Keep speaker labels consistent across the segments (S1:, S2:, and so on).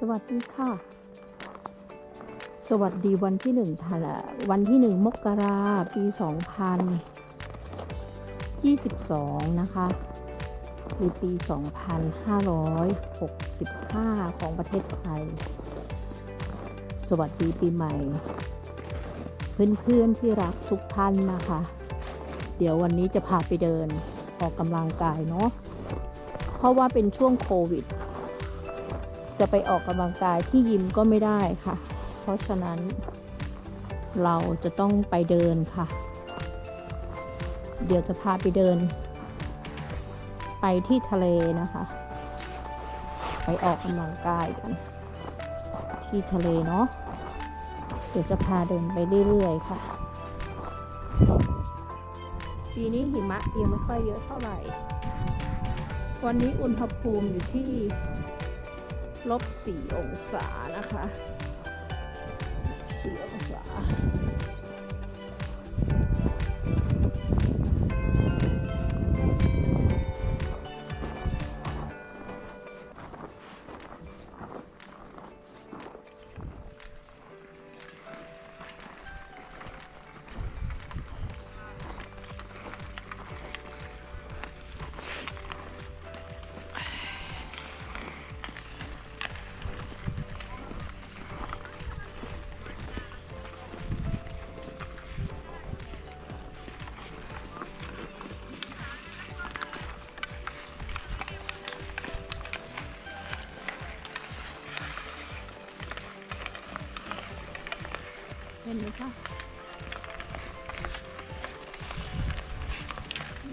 S1: สวัสดีค่ะ สวัสดีวันที่หนึ่งทะละวันที่หนึ่งมกราปีสองพันยี่สิบสองนะคะหรือปีสองพันห้าร้อยหกสิบห้าของประเทศไทย สวัสดีปีใหม่ เพื่อนๆที่รักทุกท่านนะคะ เดี๋ยววันนี้จะพาไปเดินออกกำลังกายเนาะ เพราะว่าเป็นช่วงโควิด จะไปออกกำลังกายที่ยิมก็ไม่ได้ค่ะ เพราะฉะนั้น เราจะต้องไปเดินค่ะ เดี๋ยวจะพาไปเดิน ไปที่ทะเลนะคะ ไปออกกำลังกายกันที่ทะเลเนาะเดี๋ยวจะพาเดินไปเรื่อยๆค่ะ ปีนี้หิมะยังไม่ค่อยเยอะเท่าไหร่ วันนี้อุณหภูมิอยู่ที่ ลบสี่องศานะคะสี่องศา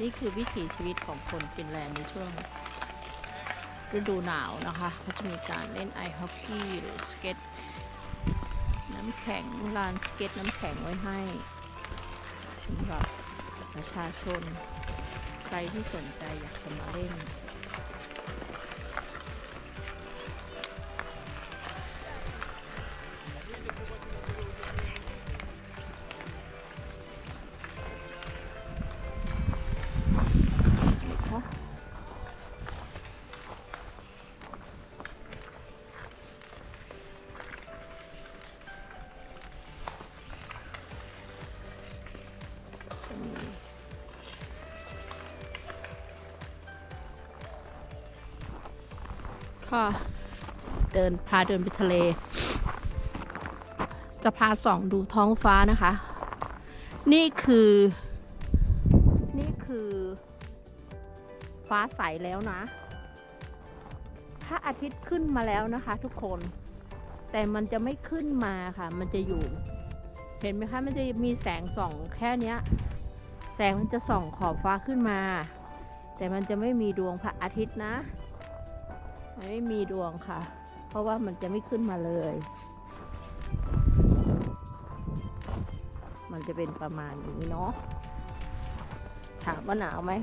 S1: นี่คือวิถีชีวิตของคนฟินแลนด์ในช่วงฤดูหนาวนะคะเขาจะมีการเล่นไอฮอกกี้หรือสเก็ต น้ำแข็งลานสเก็ตน้ำแข็งไว้ให้สำหรับประชาชน ใครที่สนใจอยากจะมาเล่น ดินพาเดินไปทะเล จะพาส่องดูท้องฟ้านะคะ นี่คือ นี่คือ ฟ้าใสแล้วนะพระอาทิตย์ขึ้นมาแล้วนะคะทุกคน แต่มันจะไม่ขึ้นมาค่ะ มันจะอยู่ เห็นไหมคะ มันจะมีแสงส่องแค่เนี้ย แสงมันจะส่องขอบฟ้าขึ้นมา แต่มันจะไม่มีดวงพระอาทิตย์นะ ไม่มีดวงค่ะ เพราะว่ามันจะไม่ขึ้นมาเลย มันจะเป็นประมาณนี้เนาะ ถามว่าหนาวไหม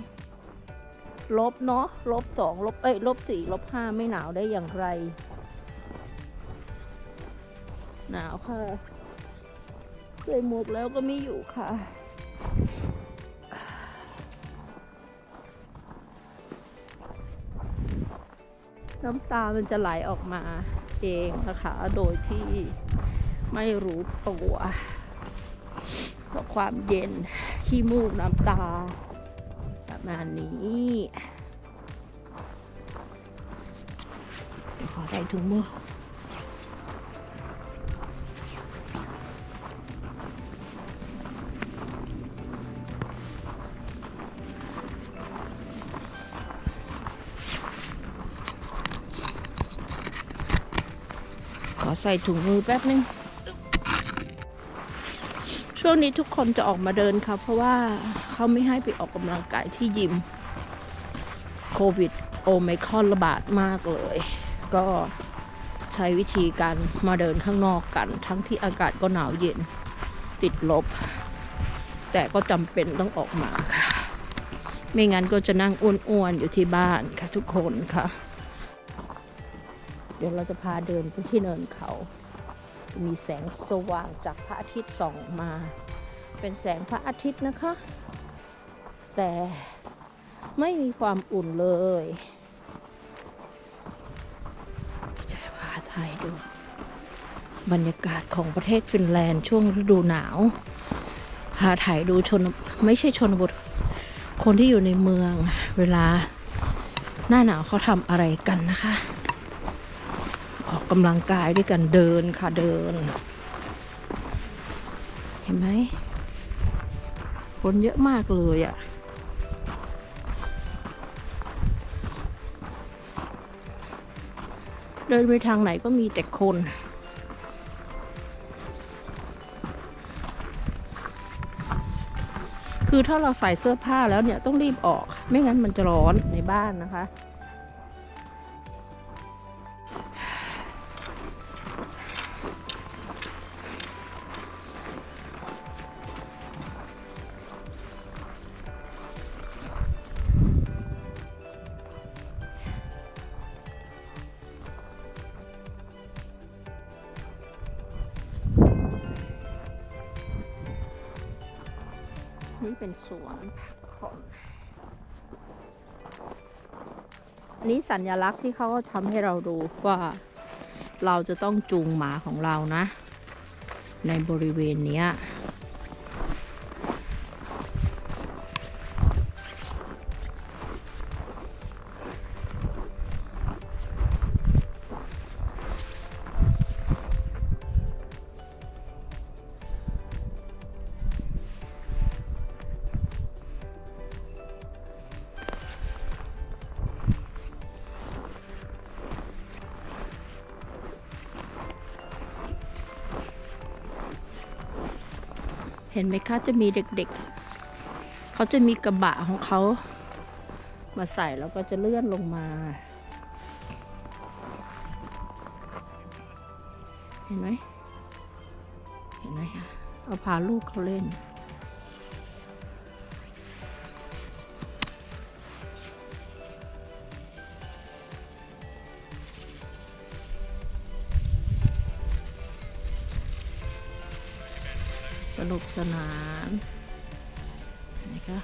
S1: ลบเนาะ ลบสองลบ เอ้ย ลบสี่ลบห้าไม่หนาวได้อย่างไร หนาวค่ะใส่หมวกแล้วก็ไม่อยู่ค่ะ น้ำตามันจะไหลออกมาเองนะคะ โดยที่ไม่รู้ตัวเพราะความเย็นขี้มูกน้ำตา ประมาณนี้ขอใส่ถุงมือ ใส่ถุงมือแป๊บนึง ช่วงนี้ทุกคนจะออกมาเดินค่ะ เพราะว่าเขาไม่ให้ไปออกกำลังกายที่ยิม โควิดโอไมคอนระบาดมากเลย ก็ใช้วิธีการมาเดินข้างนอกกัน ทั้งที่อากาศก็หนาวเย็นติดลบ แต่ก็จำเป็นต้องออกมาค่ะ ไม่งั้นก็จะนั่งอ้วนๆอยู่ที่บ้านค่ะทุกคนค่ะ เดี๋ยวเราจะพาเดินไปที่เนินเขา มีแสงสว่างจากพระอาทิตย์ส่องมา เป็นแสงพระอาทิตย์นะคะ แต่ไม่มีความอุ่นเลยจะพาถ่ายดู บรรยากาศของประเทศฟินแลนด์ช่วงฤดูหนาว พาถ่ายดูชนไม่ใช่ชนบท คนที่อยู่ในเมืองเวลาหน้าหนาวเขาทำอะไรกันนะคะ ออกกำลังกายด้วยกันเดินค่ะเดิน เห็นไหมคนเยอะมากเลยอะ่ะเดินไปทางไหนก็มีแต่คน คือถ้าเราใส่เสื้อผ้าแล้วเนี่ยต้องรีบออก ไม่งั้นมันจะร้อนในบ้านนะคะ สัญลักษณ์ที่เขาทำให้เราดูว่า เราจะต้องจูงหมาของเรานะ ในบริเวณเนี้ย ห็นไหมคะจะมีเด็กๆ เขาจะมีกระบะของเขา มาใส่แล้วก็จะเลื่อนลงมา เห็นไหมเห็นไหมคะเอาพาลูกเขาเล่น สนุกสนานนะคะ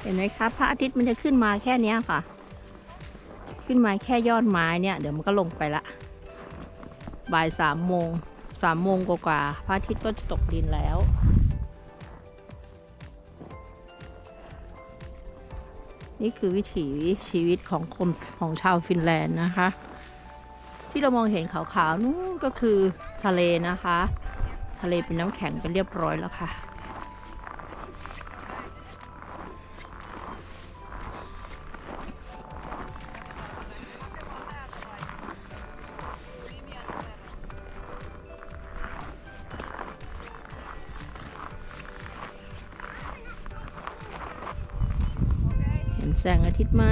S1: เห็นไหมคะพระอาทิตย์มันจะขึ้นมาแค่นี้ค่ะ ขึ้นมาแค่ยอดไม้เนี่ย เดี๋ยวมันก็ลงไปละ บ่ายสามโมงสามโมงกว่าๆพระอาทิตย์ก็จะตกดินแล้ว นี่คือวิถีชีวิตของคนของชาวฟินแลนด์นะคะ ที่เรามองเห็นขาวๆนู่นก็คือทะเลนะคะ ทะเลเป็นน้ำแข็งไปเรียบร้อยแล้วค่ะ แสงอาทิตย์ไหม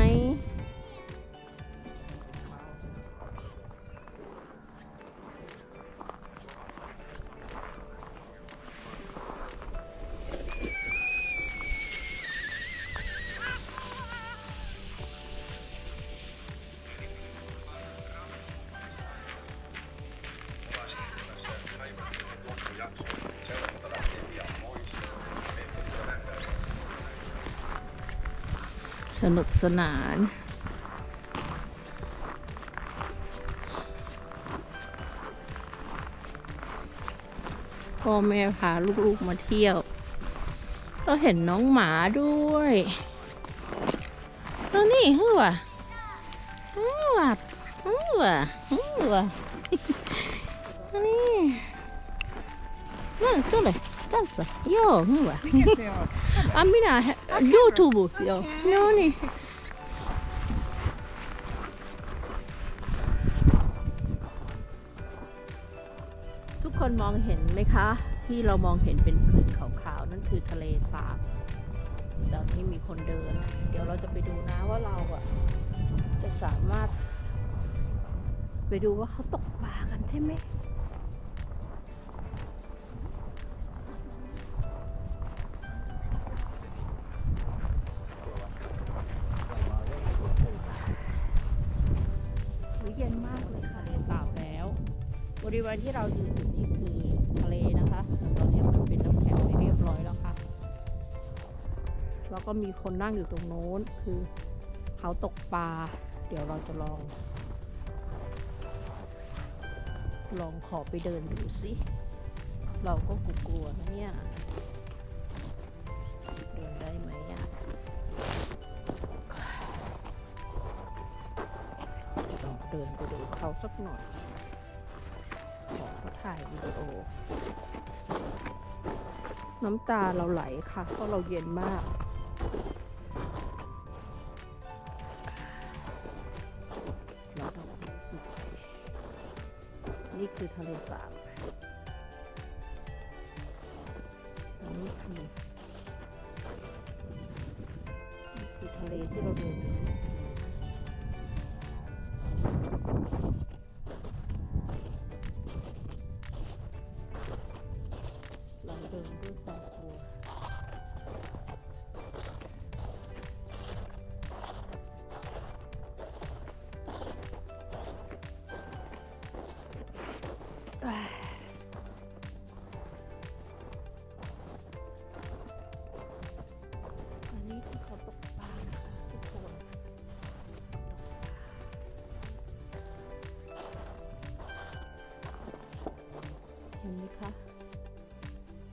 S1: สนุกสนาน พ่อแม่พาลูกๆมาเที่ยว ก็เห็นน้องหมาด้วยแล้วนี่หัวหัวหัวหัวนี่นั่นตัวเลย ตั้งซะโย่หัว
S2: Vilket ser jag?
S1: Ah, mina Youtube. Ja. Ja, ni. ทุกคนมองเห็นไหมคะ ที่เรามองเห็นเป็นพื้นขาวๆ นั่นคือทะเลสาบแต่ที่มีคนเดิน เดี๋ยวเราจะไปดูนะว่าเราอะจะสามารถ ไปดูว่าเขาตกปลากันใช่ไหมือเย็นมากเลยค่ะทะเลสาบแล้ว บริเวณที่เรายืนอยู่นี่คือทะเลนะคะตอนนี้มันเป็นน้ำแข็งไปเรียบร้อยแล้วค่ะ แล้วก็มีคนนั่งอยู่ตรงโน้นคือเขาตกปลา เดี๋ยวเราจะลอง ลองขอไปเดินดูสิ เราก็กลัวนะเนี่ย เขาสักหน่อย ขอเขาถ่ายวิดีโอ น้ำตาเราไหลค่ะ เพราะเราเย็นมากเราต้องรู้สึกนี่คือทะเลสาบ เร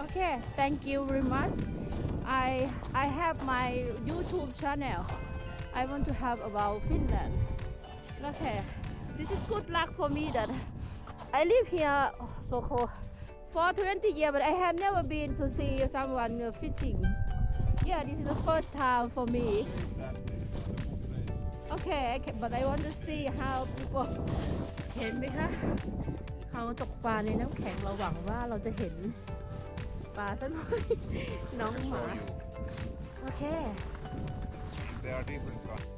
S1: Okay, thank you very much. I I have my YouTube channel. I want to have about Finland. Okay, this is good luck for me that I live here so for for 20 years, but I have never been to see someone fishing. Yeah, this is the first time for me. Okay, I can, but I want to see how people เห็นไหมคะเขาตกปลาในน้ำแข็งเราหวังว่าเราจะเห็น ปลาซะหน่อย น้องหมา โอเค
S2: There are different ones.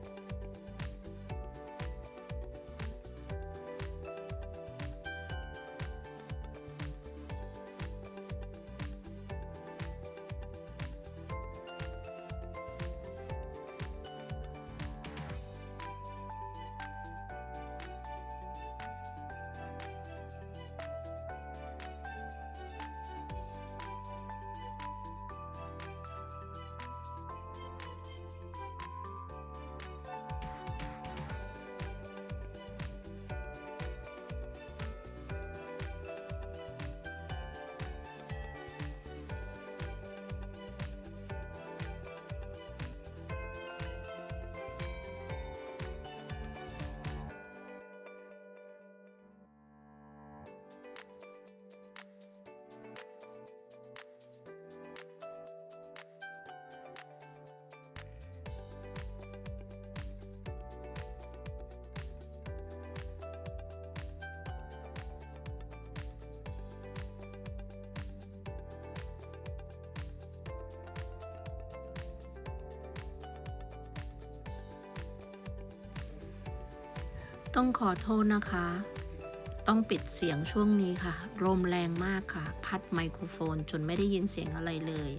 S1: ต้องขอโทษนะคะ ต้องปิดเสียงช่วงนี้ค่ะลมแรงมากค่ะ พัดไมโครโฟนจนไม่ได้ยินเสียงอะไรเลย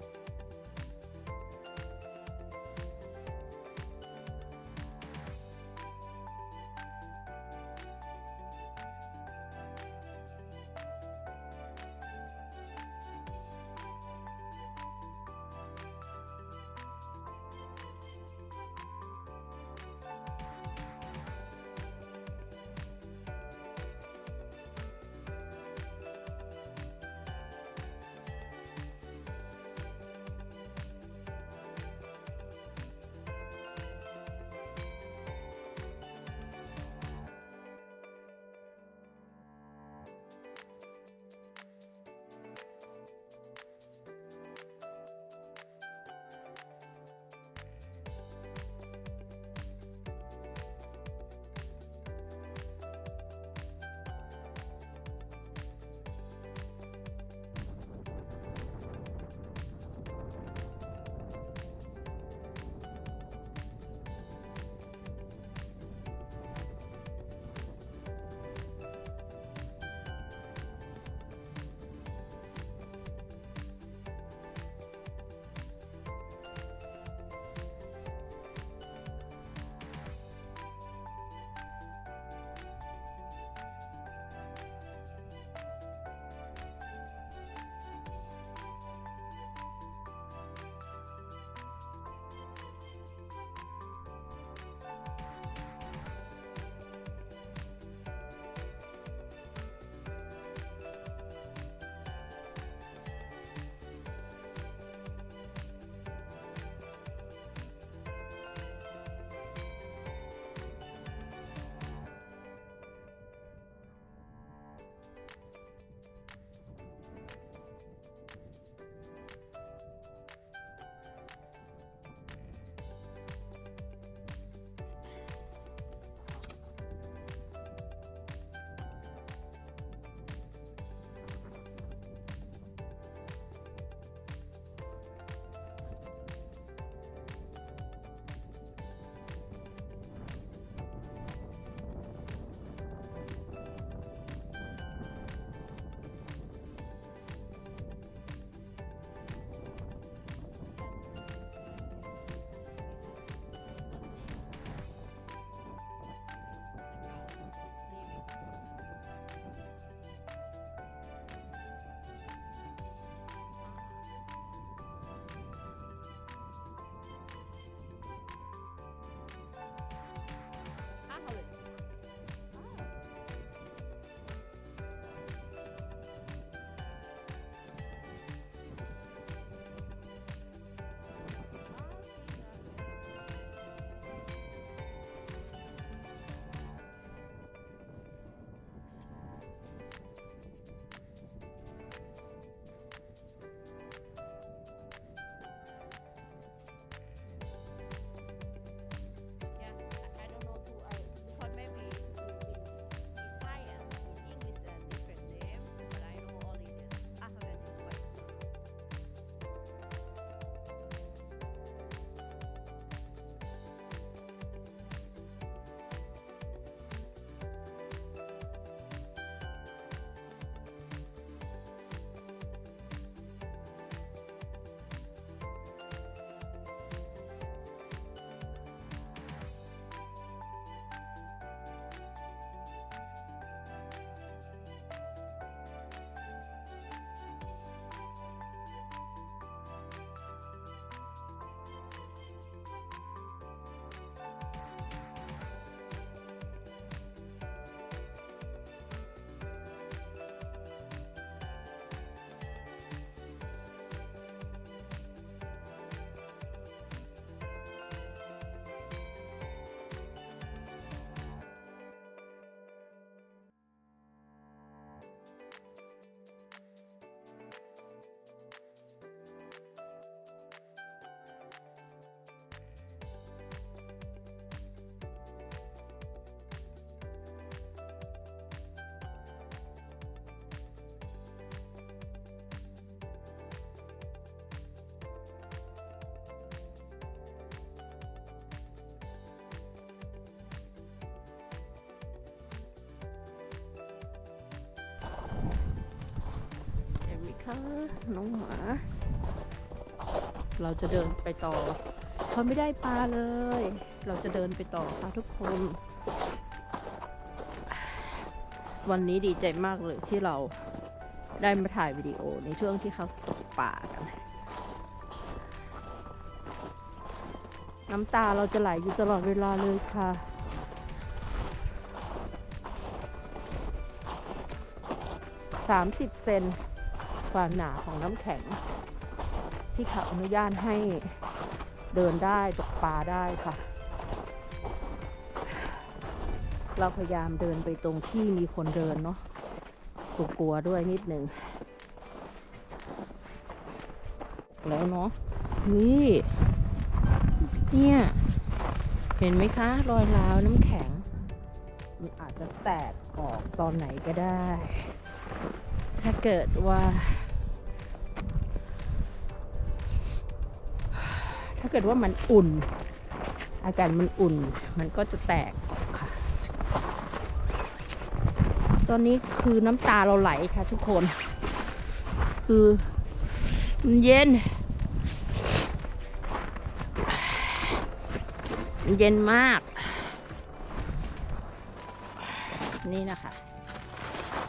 S1: น้องหมา เราจะเดินไปต่อเขาไม่ได้ปลาเลย เราจะเดินไปต่อค่ะทุกคน วันนี้ดีใจมากเลยที่เราได้มาถ่ายวิดีโอในช่วงที่เขาตกป่ากัน น้ำตาเราจะไหลอยู่ตลอดเวลาเลยค่ะสามสิบเซน ความหนาของน้ำแข็ง ที่เขาอนุญาตให้เดินได้ตกปลาได้ค่ะ เราพยายามเดินไปตรงที่มีคนเดินเนาะกลัวๆด้วยนิดหนึ่งแล้วเนาะนี่เนี่ย เห็นไหมคะ รอยร้าวน้ำแข็ง มันอาจจะแตกออกตอนไหนก็ได้ ถ้าเกิดว่า เกิดว่ามันอุ่น อากาศมันอุ่น มันก็จะแตกออกค่ะ ตอนนี้คือน้ำตาเราไหลค่ะทุกคน คือมันเย็น มันเย็นมาก นี่นะคะ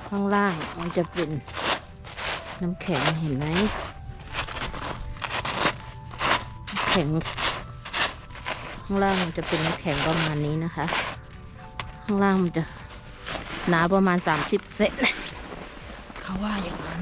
S1: ข้างล่างมันจะเป็นน้ำแข็งเห็นไหมน้ำแข็ง ข้างล่างมันจะเป็นน้ำแข็งประมาณนี้นะคะ ข้างล่างมันจะหนาประมาณ 30 เซนเขาว่าอย่างนั้น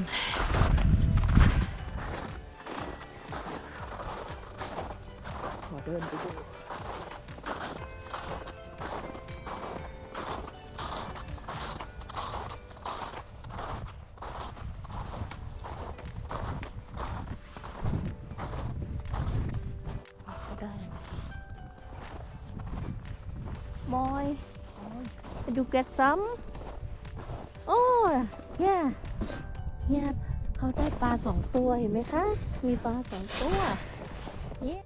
S1: ซ้ำโอ้ยแย่แย่เขาได้ปลาสองตัวเห็นไหมคะ มีปลาสองตัวเย้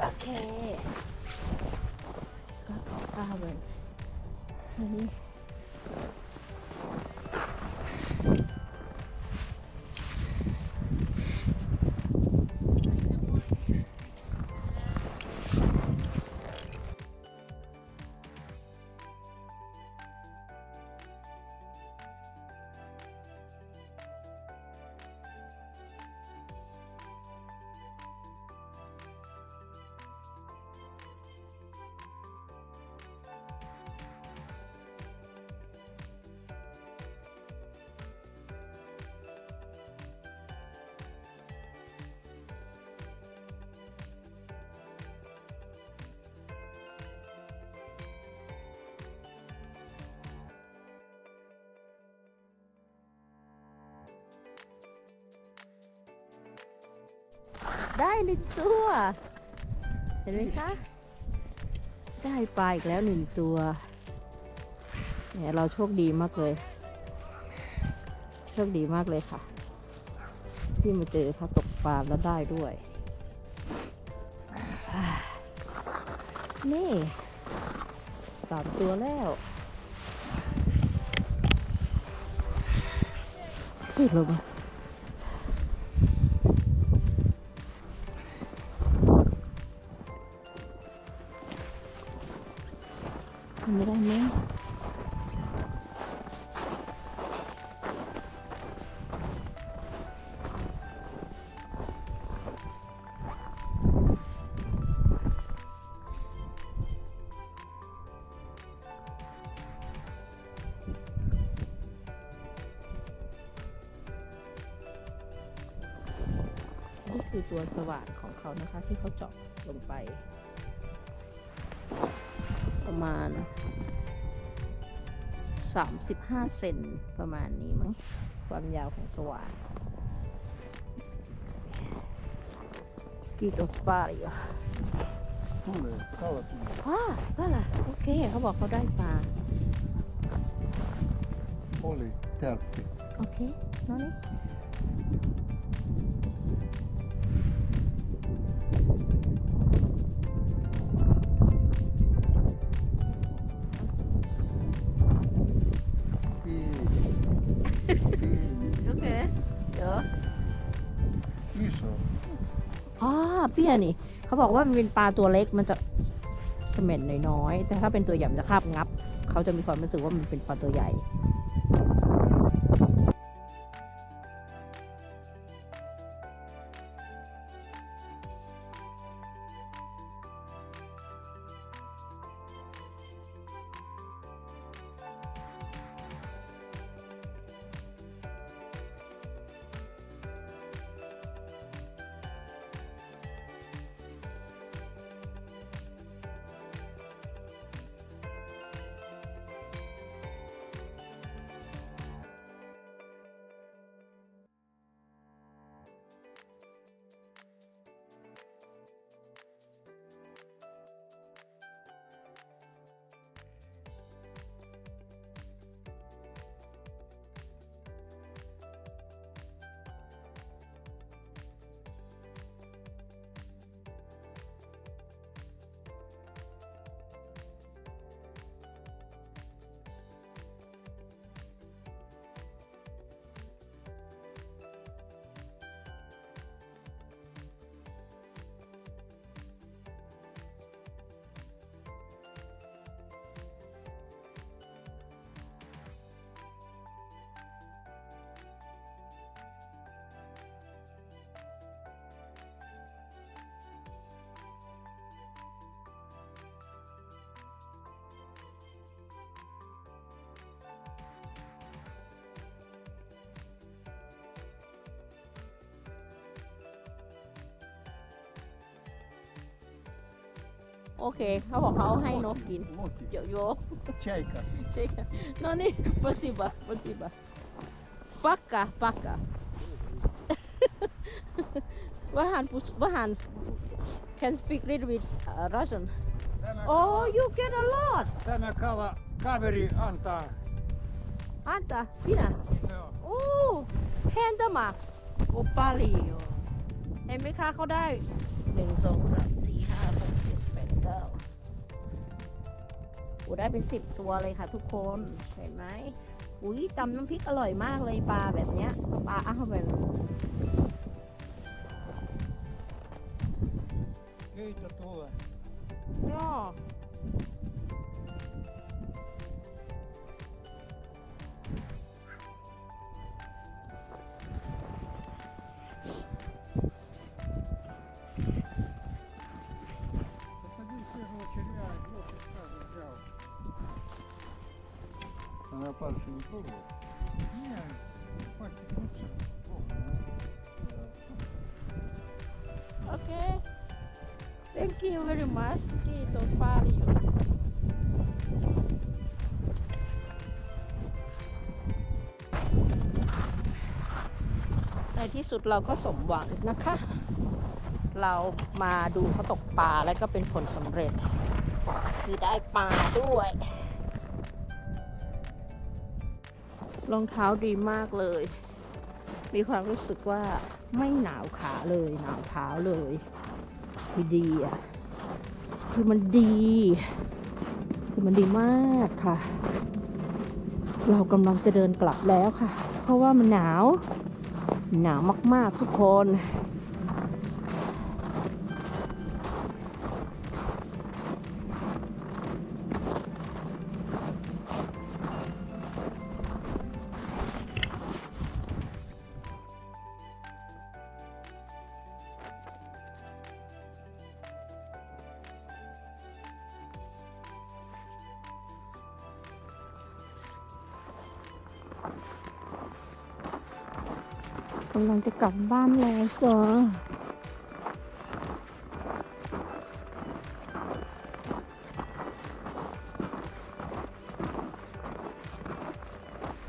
S1: โอเคก็เอาปลาเลยอัน ได้หนึ่งตัว เห็นไหมคะ ได้ปลาอีกแล้วหนึ่งตัวเนี่ยเราโชคดีมากเลย โชคดีมากเลยค่ะ ที่มาเจอเขาตกปลาแล้วได้ด้วย นี่สามตัวแล้วเฮ้ยลงมา คือตัวสว่านของเขานะคะ ที่เขาเจาะลงไป ประมาณ 35 เซนประมาณนี้มั้งความยาวของสว่านกี่ตัวปลาอีกอะ
S2: Holy cow.
S1: ว้าก็ล่ะโอเค เขาบอกเขาได้ปลา
S2: Holy turkey.
S1: โอเนี่เขาบอกว่ามันเป็นปลาตัวเล็กมันจะเสม็ดน้อยๆแต่ถ้าเป็นตัวใหญ่มันจะคาบงับ เขาจะมีความรู้สึกว่ามันเป็นปลาตัวใหญ่ โอเค เขาบอกเขาให้นกกิน
S2: Moti.
S1: เดี๋ยวโย
S2: Čajka.
S1: Čekaj, no ne, спасибо, спасибо. Пока, пока. Vahan, pus- Vahan can speak little bit uh, Russian.
S3: Tämä,
S1: Oh, you get a lot.
S3: tämä kala, kaveri antaa.
S1: Anta, sinä.
S3: Joo.
S1: Oh, häntämä. Oh, paljon. เห็นไหมคะเขาได้หนึ่งสองสามสี่ห้าหกเจ็ด แล้โอ้ได้เป็นสิบตัวเลยค่ะทุกคนเห็นไหมอุ้ยตำน้ำพริกอร่อยมากเลยปลาแบบเนี้ยปลาอ้าวแบบ
S2: นี่ตัวตัวก็ Она парша не пробовала?
S3: Nie, patrzcie, krótsze.
S1: โอเค thank you very much กี่ตัวปลาอยู่ ในที่สุดเราก็สมหวังนะคะ เรามาดูเขาตกปลาแล้วก็เป็นผลสำเร็จ คือได้ปลาด้วย รองเท้าดีมากเลย มีความรู้สึกว่าไม่หนาวขาเลยหนาวเท้าเลยคือดีอะคือมันดี คือมันดีมากค่ะ เรากำลังจะเดินกลับแล้วค่ะ เพราะว่ามันหนาว หนาวมากๆทุกคนำลังจะกลับบ้านแล้วจ้ะ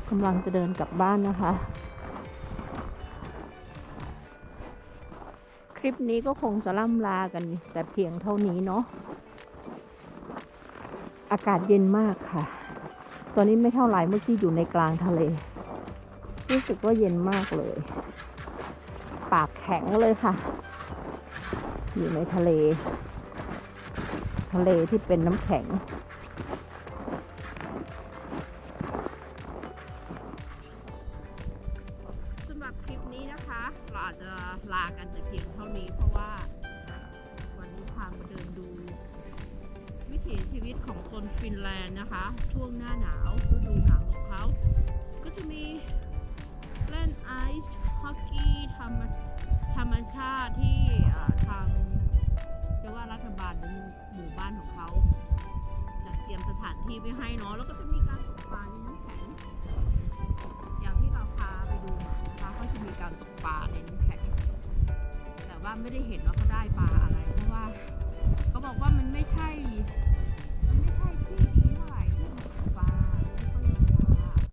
S1: กำลังจะเดินกลับบ้านนะคะ คลิปนี้ก็คงจะล่ำลากัน แต่เพียงเท่านี้เนาะ อากาศเย็นมากค่ะ ตอนนี้ไม่เท่าไหร่เมื่อกี้อยู่ในกลางทะเล รู้สึกว่าเย็นมากเลย ปากแข็งเลยค่ะ อยู่ในทะเล ทะเลที่เป็นน้ำแข็ง